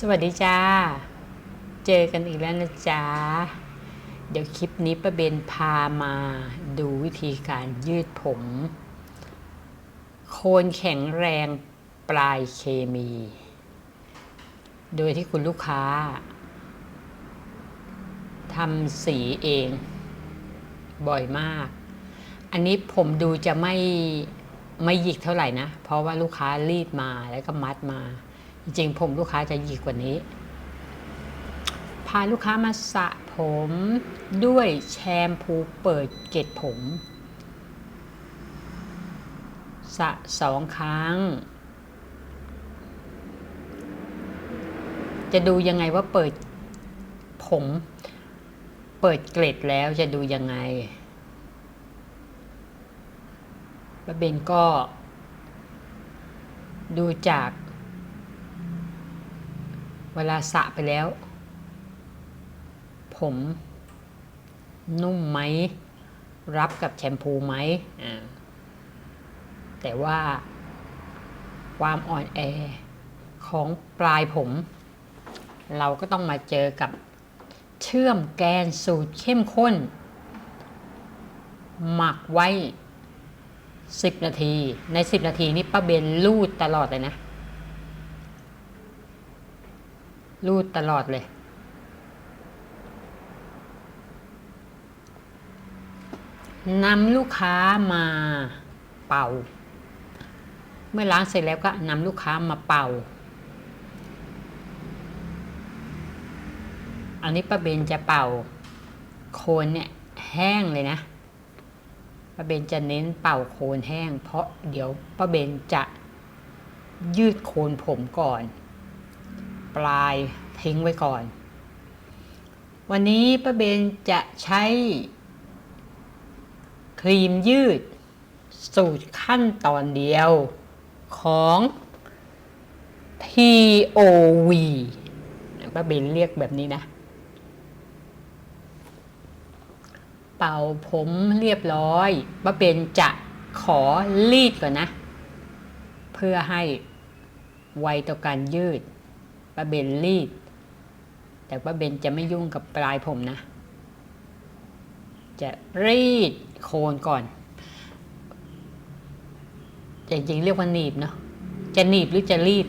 สวัสดีจ้า เจอกันอีกแล้วนะจ๊ะ เดี๋ยวคลิปนี้ประเบนพามาดูวิธีการยืดผม โคนแข็งแรงปลายเคมี โดยที่คุณลูกค้าทำสีเอง บ่อยมาก อันนี้ผมดูจะไม่ไม่หยิกเท่าไหร่นะ เพราะว่าลูกค้ารีดมาแล้วก็มัดมา จริงผมลูกค้าจะหยิกกว่านี้ พาลูกค้ามาสระผมด้วยแชมพูเปิดเกล็ดผมสระสองครั้ง จะดูยังไงว่าเปิดผม เปิดเกล็ดแล้วจะดูยังไงป้าเบนก็ ดูจาก เวลาสระไปแล้ว ผม นุ่มไหม รับกับแชมพูไหมแต่ว่า ความอ่อนแอของปลายผม เราก็ต้องมาเจอกับเชื่อมแกนสูตรเข้มข้น หมักไว้ 10 นาที ใน 10 นาทีนี้ป้าเบนลูดตลอดเลยนะ รูดตลอดเลย นำลูกค้ามาเป่า เมื่อล้างเสร็จแล้วก็นำลูกค้ามาเป่า อันนี้ป้าเบนจะเป่า โคนเนี่ยแห้งเลยนะป้าเบนจะเน้นเป่าโคนแห้ง เพราะเดี๋ยวป้าเบนจะยืดโคนผมก่อน ปลายทิ้งไว้ก่อน วันนี้ป้าเบนจะใช้ ครีมยืด สูตรขั้นตอนเดียวของ TOV ป้าเบนเรียกแบบนี้นะ เป่าผมเรียบร้อยป้าเบนจะขอรีดก่อนนะ เพื่อให้ไวต่อการยืด ป้าเบนรีด แต่ป้าเบนจะไม่ยุ่งกับปลายผมนะ จะรีดโคนก่อนจริงๆเรียกว่าหนีบเนาะจะหนีบหรือจะรีด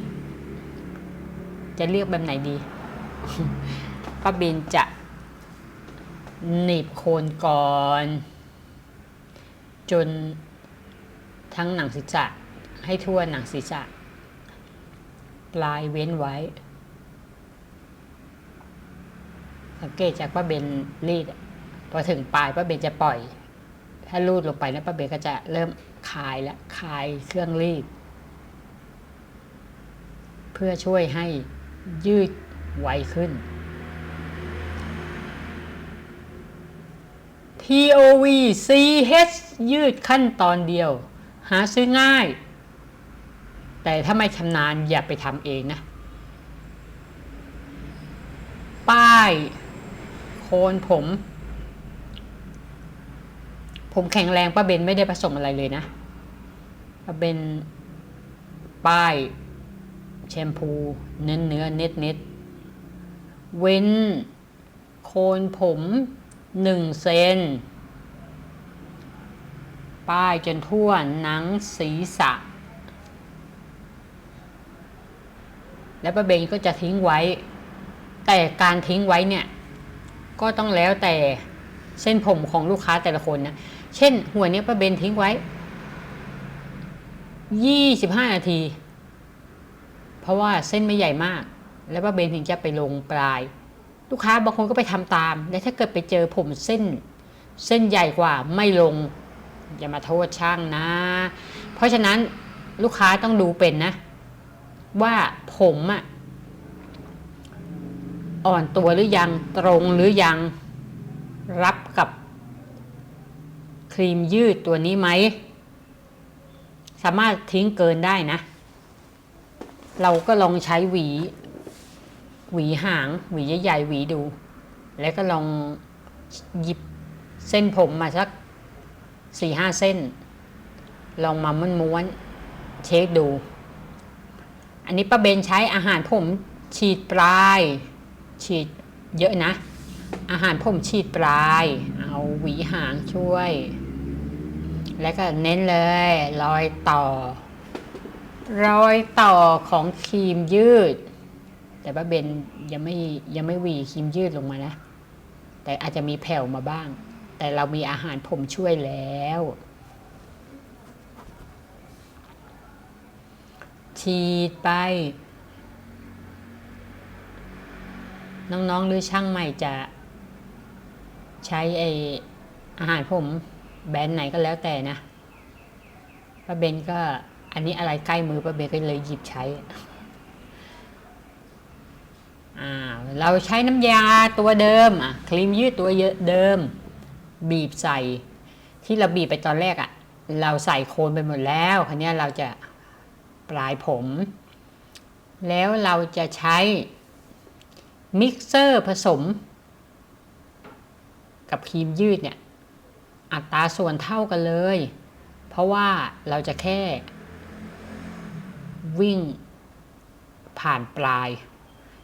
จะเรียกแบบไหนดีป้าเบนจะหนีบโคนก่อน จนทั้งหนังศีรษะให้ทั่วหนังศีรษะ ปลายเว้นไว้ สังเกตจากป้าเบนรีดพอถึงปลายป้าเบนจะปล่อย ถ้ารูดลงไปแล้วป้าเบนก็จะเริ่มคลายและคลายเครื่องรีด เพื่อช่วยให้ยืดไวขึ้น TOV CH ยืดขั้นตอนเดียว หาซื้อง่าย แต่ถ้าไม่ชำนาญอย่าไปทำเองนะ ป้าย โคนผม ผมแข็งแรงป้าเบนไม่ได้ผสมอะไรเลยนะป้าเบนป้ายแชมพู เนื้อเนื้อเน็ตเน็ตเว้น โคนผมหนึ่งเซนป้ายจนทั่วหนังศีรษะ แล้วป้าเบนก็จะทิ้งไว้ แต่การทิ้งไว้เนี่ย ก็ต้องแล้วแต่เส้นผมของลูกค้าแต่ละคนนะ เช่น หัวเนี้ยป้าเบนทิ้งไว้ 25 นาที เพราะว่าเส้นไม่ใหญ่มาก แล้วป้าเบนถึงจะไปลงปลาย ลูกค้าบางคนก็ไปทำตาม และถ้าเกิดไปเจอผมเส้น เส้นใหญ่กว่าไม่ลง อย่ามาโทษช่างนะ เพราะฉะนั้นลูกค้าต้องดูเป็นนะ ว่าผมอะ อ่อนตัวหรือยังตรงหรือยังรับกับครีมยืดตัวนี้ไหม สามารถทิ้งเกินได้นะ เราก็ลองใช้หวี หวีหาง หวีใหญ่ๆหวีดู แล้วก็ลองหยิบเส้นผมมาสักสี่ห้าเส้น ลองมาม้วนเช็คดู อันนี้ป้าเบนใช้อาหารผมฉีดปลาย ฉีดเยอะนะ อาหารผมฉีดปลาย เอาหวีหางช่วย แล้วก็เน้นเลย รอยต่อ รอยต่อของครีมยืด แต่ว่าเบนยังไม่ยังไม่หวีครีมยืดลงมานะ แต่อาจจะมีแผ่วมาบ้าง แต่เรามีอาหารผมช่วยแล้วฉีดไป น้องๆ หรือช่างใหม่จะใช้ไออาหารผมแบรนด์ไหนก็แล้วแต่นะป้าเบนก็อันนี้อะไรใกล้มือป้าเบนก็เลยหยิบใช้อ่าเราใช้น้ำยาตัวเดิมอะครีมยืดตัวเยอะเดิม บีบใส่ ที่เราบีบไปตอนแรกอะ เราใส่โคนไปหมดแล้วคันนี้ยเราจะปลายผม แล้วเราจะใช้ มิกเซอร์ผสม กับครีมยืดเนี่ย อัตราส่วนเท่ากันเลย เพราะว่าเราจะแค่ วิ่งผ่านปลาย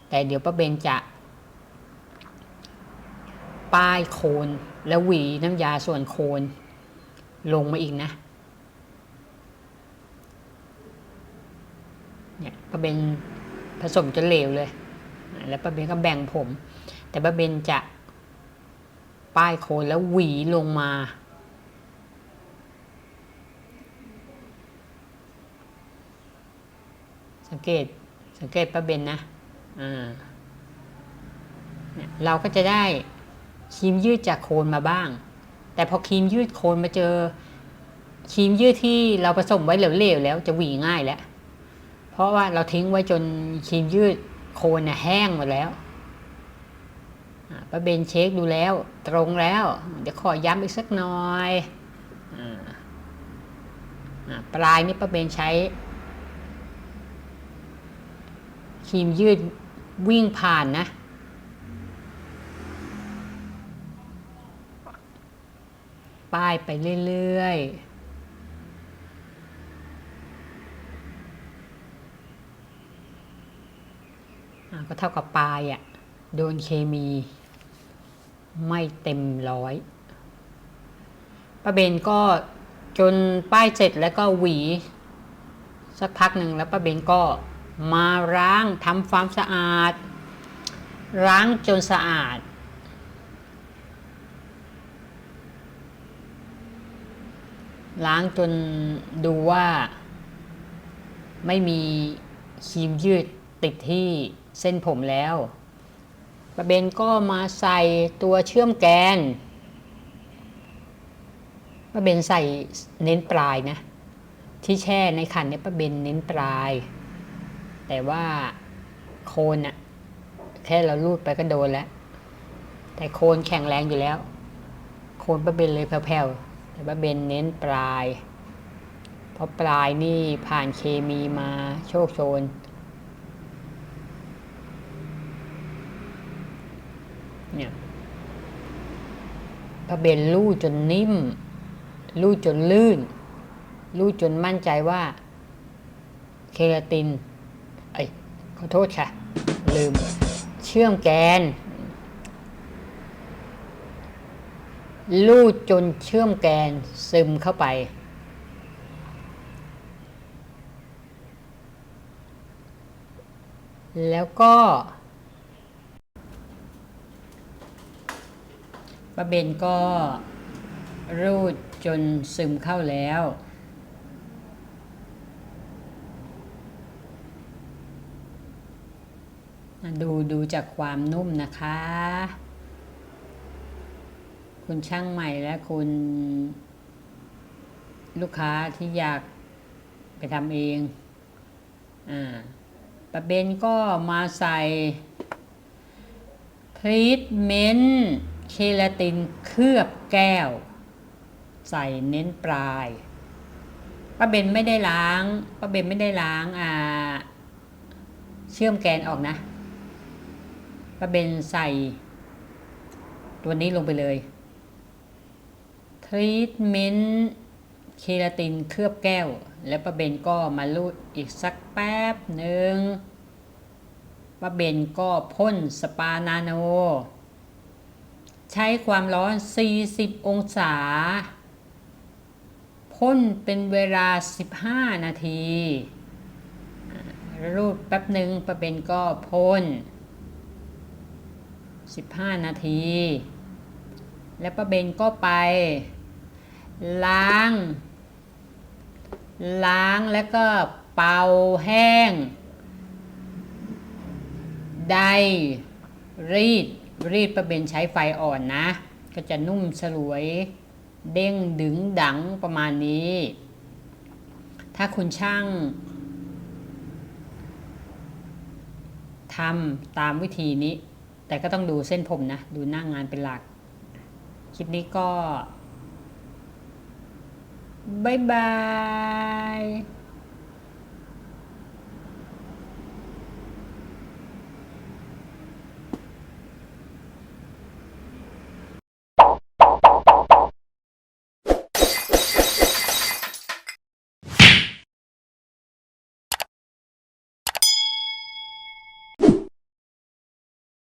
แต่เดี๋ยวป้าเบนจะ ป้ายโคนแล้วหวีน้ำยาส่วนโคนลงมาอีกนะเนี่ยป้าเบนผสมจนเหลวเลย แล้วป้าเบนก็แบ่งผม แต่ป้าเบนจะป้ายโคนแล้วหวีลงมาสังเกตสังเกตป้าเบนนะอ่าเนี่ยเราก็จะได้ครีมยืดจากโคนมาบ้าง แต่พอครีมยืดโคนมาเจอครีมยืดที่เราผสมไว้เหลวๆแล้วจะหวีง่ายแล้ว เพราะว่าเราทิ้งไว้จนครีมยืด โคนเนี่ยแห้งหมดแล้วป้าเบนเช็คดูแล้ว ตรงแล้ว เดี๋ยวขอย้ำอีกสักหน่อยออปลายนี่ป้าเบนใช้ครีมยืดวิ่งผ่านนะป้ายไปเรื่อย ๆ ก็เท่ากับปลายอะ่ะ โดนเคมีไม่เต็มร้อยป้าเบนก็จนป้ายเสร็จแล้วก็หวี สักพักหนึ่งแล้วป้าเบนก็มาล้างทำความสะอาดล้างจนสะอาด ล้างจนดูว่าไม่มีครีมยืดติดที่ เส้นผมแล้วประเบนก็มาใส่ตัวเชื่อมแกนป้าเบนใส่เน้นปลายนะ ที่แช่ในขันเนี่ยป้าเบนเน้นปลาย แต่ว่าโคนอะแค่เราลูดไปก็โดนแล้ว แต่โคนแข็งแรงอยู่แล้ว โคนป้าเบนเลยแผ่วๆแต่ป้าเบนเน้นปลาย เพราะปลายนี่ผ่านเคมีมาโชคโชน เนี่ยพ ระเบนลู่จนนิ่ม ลู่จนลื่น ลู่จนมั่นใจว่า เคราติน เอ้ยขอโทษค่ะ ลืม เชื่อมแกน ลู่จนเชื่อมแกนซึมเข้าไปแล้วก็ ป้าเบนก็รูดจนซึมเข้าแล้ว ดูดูจากความนุ่มนะคะ คุณช่างใหม่และคุณลูกค้าที่อยากไปทำเอง อ่าป้าเบนก็มาใส่ทรีทเมนต์ เคลาตินเคลือบแก้ว ใส่เน้นปลายป้าเบนไม่ได้ล้างป้าเบนไม่ได้ล้างอ่าเชื่อมแกนออกนะป้าเบนใส่ ตัวนี้ลงไปเลยทรีทเมนต์เคลาตินเคลือบแก้ว แล้วป้าเบนก็มาลูดอีกสักแป๊บหนึ่งป้าป้าเบนก็พ่นสปานาโน ใช้ความร้อน 40 องศา พ่นเป็นเวลา 15 นาที รูดแป๊บหนึ่งป้าเบนก็พ่น 15 นาที แล้วป้าเบนก็ไป ล้าง ล้างแล้วก็เป่าแห้ง ไดรีด รีดประเบนใช้ไฟอ่อนนะ ก็จะนุ่มสลวย เด้งดึงดังประมาณนี้ ถ้าคุณช่างทำตามวิธีนี้ แต่ก็ต้องดูเส้นผมนะ ดูหน้างงานเป็นหลัก คลิปนี้ก็บายบาย